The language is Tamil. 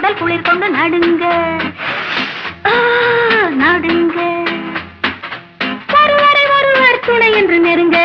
உடல் குளிர் கொண்டு நடுங்க. நடுங்க. ஒருவரை ஒருவர் துணை என்று நெருங்க.